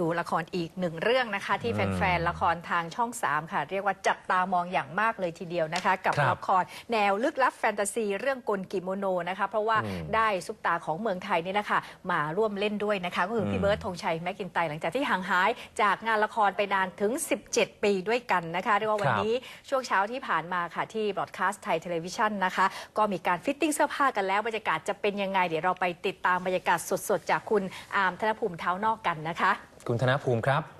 ดูละครอีกหนึ่งเรื่องนะคะ ที่แฟนๆละครทางช่อง 3 ค่ะ เรียกว่าจับตามองอย่างมากเลยทีเดียวนะคะ กับครับละครแนวลึกลับแฟนตาซี เรื่องกลกิโมโนนะคะ เพราะว่าอืมได้ซุปตาของเมืองไทยนี่แหละค่ะมาร่วมเล่นด้วยนะคะ ก็คืออมพี่เบิร์ดธงชัยแม็กกินไตหลังจากที่ห่างหายจากงานละครไปนานถึง 17 ปีด้วยกันนะคะเรียกว่าวันนี้ช่วงเช้าที่ผ่านมาค่ะที่บ r อ a แคสต์ไทยเทเลวิชันนะคะก็มีการฟิตติ้งเสื้อผ้ากันแล้วบรรยากาศจะเป็นยังไงเดี๋ยวเราไปติดตามบรรยากาศสดๆ จากคุณอาร์มธนภูมิเท้านอกกันนะคะคุณธนภูมิครับ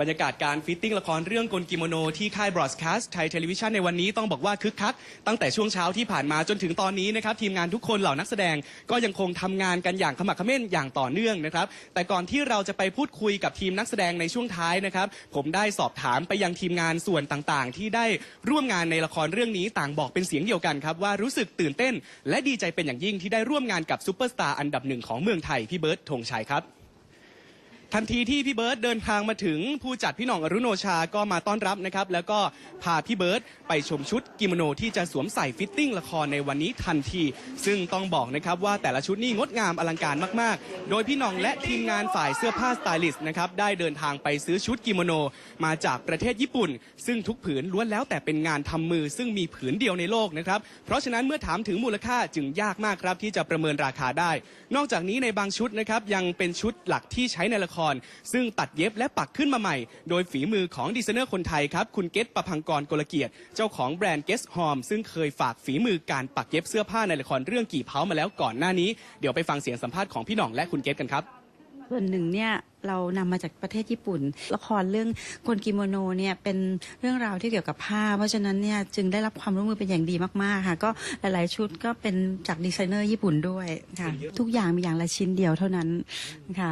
บรรยากาศการฟิตติ้งละครเรื่องกลกิโมโนที่ค่ายบรอดแคสต์ไทยเทลวิชันในวันนี้ต้องบอกว่าคึกคัก ตั้งแต่ช่วงเช้าที่ผ่านมาจนถึงตอนนี้นะครับทีมงานทุกคนเหล่านักแสดงก็ยังคงทำงานกันอย่างขมักขม้นอย่างต่อเนื่องนะครับแต่ก่อนที่เราจะไปพูดคุยกับทีมนักแสดงในช่วงท้ายนะครับผมได้สอบถามไปยังทีมงานส่วนต่างๆ ที่ได้ร่วมงานในละครเรื่องนี้ต่างบอกเป็นเสียงเดียวกันครับว่ารู้สึกตื่นเต้น และดีใจเป็นอย่างยิ่งที่ได้ร่วมงานกับซูเปอร์สตาร์อันดับหนึ่งของเมืองไทยพี่เบิร์ดธงชัยครับ ทันทีที่พี่เบิร์ตเดินทางมาถึงผู้จัดพี่หน่องอรุโนชาก็มาต้อนรับนะครับ แล้วก็พาพี่เบิร์ตไปชมชุดกิโมโนที่จะสวมใส่ฟิตติ้งละครในวันนี้ทันที ซึ่งต้องบอกนะครับว่าแต่ละชุดนี่งดงามอลังการมากๆ โดยพี่หน่องและทีมงานฝ่ายเสื้อผ้าสไตลิสต์นะครับได้เดินทางไปซื้อชุดกิโมโนมาจากประเทศญี่ปุ่น ซึ่งทุกผืนล้วนแล้วแต่เป็นงานทำมือ ซึ่งมีผืนเดียวในโลกนะครับเพราะฉะนั้นเมื่อถามถึงมูลค่าจึงยากมากครับที่จะประเมินราคาได้ นอกจากนี้ในบางชุดนะครับยังเป็นชุดหลักที่ใช้ในละครซึ่งตัดเย็บและปักขึ้นมาใหม่ โดยฝีมือของดีไซเนอร์คนไทยครับ คุณเกตประพังกรกลเกียรติ เจ้าของแบรนด์เกสฮอมซึ่งเคยฝากฝีมือการปักเย็บเสื้อผ้าในละครเรื่องกี่เผามาแล้วก่อนหน้านี้ เดี๋ยวไปฟังเสียงสัมภาษณ์ของพี่หน่องและคุณเกตกันครับส่วนหนึ่งเนี่ยเรานำมาจากประเทศญี่ปุ่น ละครเรื่องคนกิโมโนเนี่ยเป็นเรื่องราวที่เกี่ยวกับผ้า เพราะฉะนั้นเนี่ยจึงได้รับความร่วมมือเป็นอย่างดีมากๆค่ะ ก็หลายๆชุดก็เป็นจากดีไซเนอร์ญี่ปุ่นด้วยค่ะ ทุกอย่างมีอย่างละชิ้นเดียวเท่านั้นค่ะ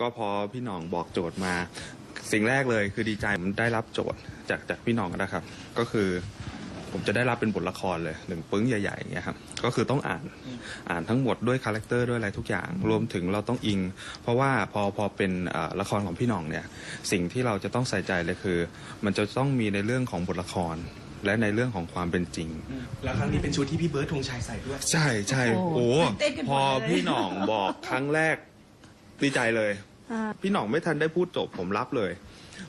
ก็พอพี่หน้องบอกโจทย์มา สิ่งแรกเลยคือดีใจผมได้รับโจทย์จากจากพี่หน้องนะครับ ก็คือผมจะได้รับเป็นบทละครเลยหนึ่งปึ้งใหญ่ๆอย่างเงี้ยครับก็คือต้องอ่านอ่านทั้งหมดด้วยคาแรคเตอร์ด้วยอะไรทุกอย่าง รวมถึงเราต้องอิง เพราะว่าพอพอเป็นเอ่อละครของพี่หน้องเนี่ยสิ่งที่เราจะต้องใส่ใจเลยคือ มันจะต้องมีในเรื่องของบทละคร และในเรื่องของความเป็นจริง แล้วครั้งนี้เป็นชุดที่พี่เบิร์ดธงชัยใส่ด้วย ใช่ใช่โอ้โอ้ตื่นเต้นกันหมดพอเลยพี่หน่องบอกครั้งแรกดีใจเลย พี่หน่องไม่ทันได้พูดจบผมรับเลย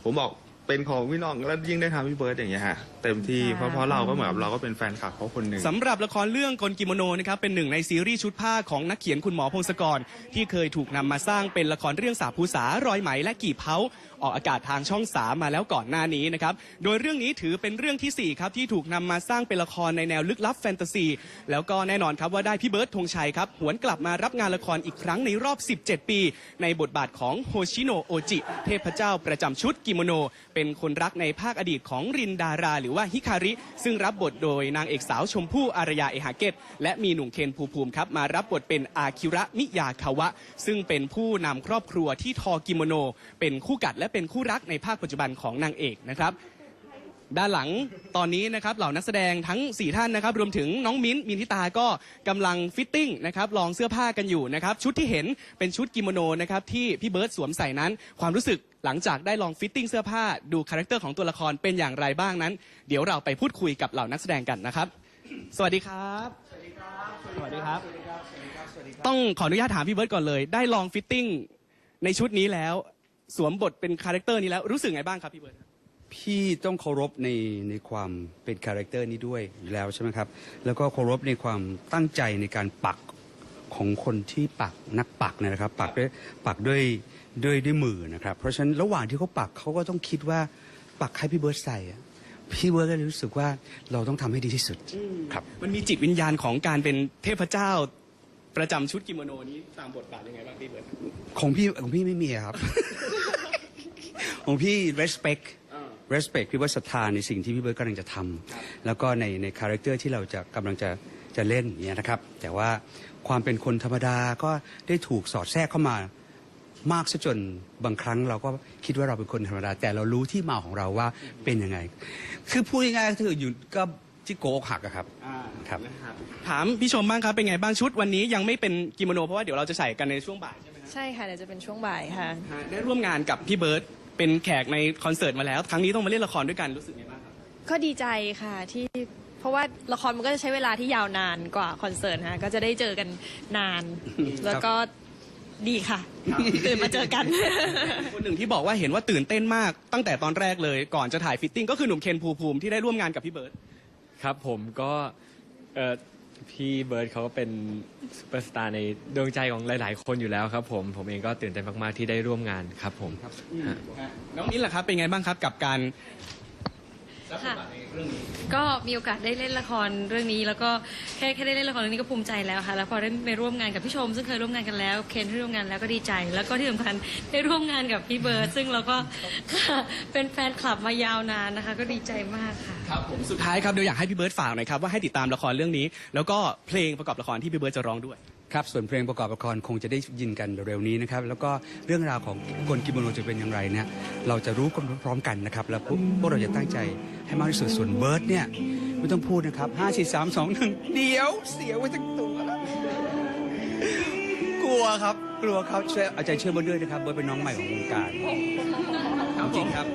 ผมบอก เป็นของพี่หน่องแล้วยิ่งได้ทำพี่เบิร์ดอย่างเงี้ยฮะเต็มที่เพราะเพราะเราก็เหมือนกับเราก็เป็นแฟนคลับเขาคนหนึ่ง สำหรับละครเรื่องกลกิโมโนนะครับเป็นหนึ่งในซีรีส์ชุดผ้าของนักเขียนคุณหมอพงศกร ที่เคยถูกนำมาสร้างเป็นละครเรื่องสาภูสารอยไหมและกี่เผาออกอากาศทางช่องสามมาแล้วก่อนหน้านี้นะครับโดยเรื่องนี้ถือเป็นเรื่องที่สี่ครับที่ถูกนำมาสร้างเป็นละครในแนวลึกลับแฟนตาซีแล้วก็แน่นอนครับว่าได้พี่เบิร์ดธงชัยครับหวนกลับมารับงานละครอีกครั้งในรอบ 17 ปี ในบทบาทของโฮชิโนะโอจิเทพเจ้าประจำชุดกิโมโนเป็น็นคนรักในภาคอดีตของรินดารา หรือว่าฮิคาริ ซึ่งรับบทโดยนางเอกสาวชมพู่อารยาเอหาเกตและมีหนุ่มเคนภูภูมิครับมารับบทเป็นอาคิระมิยาคาวะ ซึ่งเป็นผู้นำครอบครัวที่ทอกิโมโน เป็นคู่กัดและเป็นคู่รักในภาคปัจจุบันของนางเอกนะครับ ด้านหลังตอนนี้นะครับเหล่านักแสดงทั้ง 4 ท่านนะครับ รวมถึงน้องมิ้นท์มินทิตาก็กำลังฟิตติ้งนะครับลองเสื้อผ้ากันอยู่นะครับ ชุดที่เห็นเป็นชุดกิโมโนนะครับที่พี่เบิร์ตสวมใส่นั้น ความรู้สึกหลังจากได้ลองฟิตติ้งเสื้อผ้าดูคาแรคเตอร์ของตัวละครเป็นอย่างไรบ้างนั้น เดี๋ยวเราไปพูดคุยกับเหล่านักแสดงกันนะครับ สวัสดีครับ สวัสดีครับสวัสดีครับต้องขออนุญาตถามพี่เบิร์ตก่อนเลย ได้ลองฟิตติ้งในชุดนี้แล้ว สวมบทเป็นคาแรคเตอร์นี้แล้วรู้สึกไงบ้างครับพี่เบิร์ต พี่ต้องเคารพในในความเป็นคาแรคเตอร์นี้ด้วยอยู่แล้วใช่ไหมครับ แล้วก็เคารพในความตั้งใจในการปักของคนที่ปักนักปักเนยนะครับ ปักด้วยปักด้วยด้วยด้วยมือนะครับ เพราะฉะนั้นระหว่างที่เขาปักเขาก็ต้องคิดว่าปักให้พี่เบิร์ตใส่อะพี่เบิร์ตก็เลยรู้สึกว่าเราต้องทำให้ดีที่สุดครับ มันมีจิตวิญญาณของการเป็นเทพเจ้าประจำชุดกิโมโนนี้ตามบทบาทยังไงบ้างพี่เบิร์ตของพี่ของพี่ไม่มีอะครับ ของพี่ respect อ่า respect พี่ว่าศรัทธาในสิ่งที่พี่เบิร์ดกำลังจะทำแล้วก็ในในคาแรคเตอร์ที่เราจะกำลังจะจะเล่นอย่างเนี่ยนะครับ แต่ว่าความเป็นคนธรรมดาก็ได้ถูกสอดแทรกเข้ามามากซะจนบางครั้งเราก็คิดว่าเราเป็นคนธรรมดา แต่เรารู้ที่มาของเราว่าเป็นยังไง คือพูดง่ายๆก็คืออยู่ก็ที่โกอกหักอะครับครับนะครับ ถามพี่ชมบ้างครับเป็นไงบ้างชุดวันนี้ยังไม่เป็นกิโมโนเพราะว่าเดี๋ยวเราจะใส่กันในช่วงบ่ายใช่ไหมครับใช่ค่ะเดี๋ยวจะเป็นช่วงบ่ายค่ะฮะได้ร่วมงานกับพี่เบิร์ต เป็นแขกในคอนเสิร์ตมาแล้ว ครั้งนี้ต้องมาเล่นละครด้วยกันรู้สึกไงบ้างครับก็ดีใจค่ะที่เพราะว่าละครมันก็จะใช้เวลาที่ยาวนานกว่าคอนเสิร์ตฮะก็จะได้เจอกันนาน แล้วก็ดีค่ะ ตื่นมาเจอกัน คนหนึ่งที่บอกว่าเห็นว่าตื่นเต้นมากตั้งแต่ตอนแรกเลยก่อนจะถ่ายฟิตติ้งก็คือหนุ่มเคนภูมิภูมิที่ได้ร่วมงานกับพี่เบิร์ตครับผมก็เอ่อ พี่เบิร์ดเขาก็เป็นซูเปอร์สตาร์ในดวงใจของหลาย ๆ คนอยู่แล้วครับผม ผมเองก็ตื่นเต้นมาก ๆ ที่ได้ร่วมงานครับผม น้องมิ้นท์ล่ะครับเป็นไงบ้างครับกับการ ค่ะก็มีโอกาสได้เล่นละครเรื่องนี้ แล้วก็แค่แค่ได้เล่นละครเรื่องนี้ก็ภูมิใจแล้วค่ะ แล้วพอได้ไปร่วมงานกับพี่ชม ซึ่งเคยร่วมงานกันแล้ว เคนที่ร่วมงานแล้วก็ดีใจ แล้วก็ที่สำคัญได้ร่วมงานกับพี่เบิร์ดซึ่งเราก็ค่ะเป็นแฟนคลับมายาวนานนะคะ ก็ดีใจมากค่ะ ครับผมสุดท้ายครับเดี๋ยวอยากให้พี่เบิร์ตฝากหน่อยครับว่าให้ติดตามละครเรื่องนี้ แล้วก็เพลงประกอบละครที่พี่เบิร์ตจะร้องด้วย ครับส่วนเพลงประกอบละครคงจะได้ยินกันเร็วๆนี้นะครับแล้วก็เรื่องราวของกลกิโมโนจะเป็นอย่างไรเนี่ยเราจะรู้กันพร้อมๆกันนะครับแล้วพวกเราจะตั้งใจให้มากที่สุดส่วนเบิร์ดเนี่ยไม่ต้องพูดนะครับห้าสี่สามสองหนึ่งเดี๋ยวเสียไว้ทั้งตัวแล้วกลัวครับ กลัวครับช่วยเอาใจเชื่อเบิร์ดด้วยนะครับเบิร์ดเป็นน้องใหม่ของวงการจริงครับ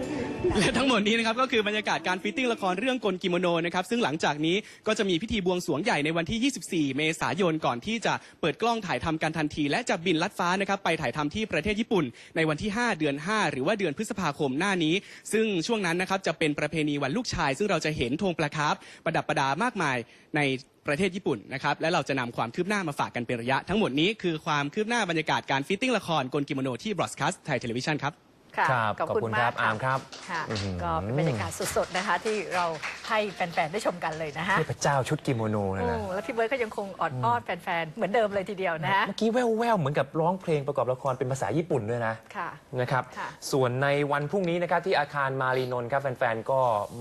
และทั้งหมดนี้นะครับก็คือบรรยากาศการฟิตติ้งละครเรื่องกลกิโมโนนะครับซึ่งหลังจากนี้ก็จะมีพิธีบวงสรวงใหญ่ในวันที่ 24 เมษายนก่อนที่จะเปิดกล้องถ่ายทำกันทันที และจะบินลัดฟ้านะครับไปถ่ายทำที่ประเทศญี่ปุ่น ในวันที่ 5 เดือน 5 หรือว่าเดือนพฤษภาคมหน้านี้ ซึ่งช่วงนั้นนะครับจะเป็นประเพณีวันลูกชาย ซึ่งเราจะเห็นธงประคับประดับประดามากมายใน ประเทศญี่ปุ่นนะครับและเราจะนำความคืบหน้ามาฝากกันเป็นระยะ ทั้งหมดนี้คือความคืบหน้าบรรยากาศการฟิตติ้งละครกลกิโมโนที่บรอดคาสต์ไทยเทเลวิชันครับค่ะครับขอบขอบคุคุณณครัมากบอาร์มครับค่ะอื้อหือก็เป็นบรรยากาศสดๆนะคะ ที่เราให้แฟนๆได้ชมกันเลยนะฮะเทพเจ้าชุดกิโมโนนะโอ้นะแล้วพี่เบิร์ดก็ยังคงออดอ้อนแฟนๆเหมือนเดิมเลยทีเดียวนะฮะเมื่อกี้แว่วๆเหมือนกับร้องเพลงประกอบละครเป็นภาษาญี่ปุ่นด้วยนะค่ะนะครับค่ะส่วนในวันพรุ่งนี้นะครับที่อาคารมารีนนท์ครับแฟนๆก็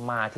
มาที่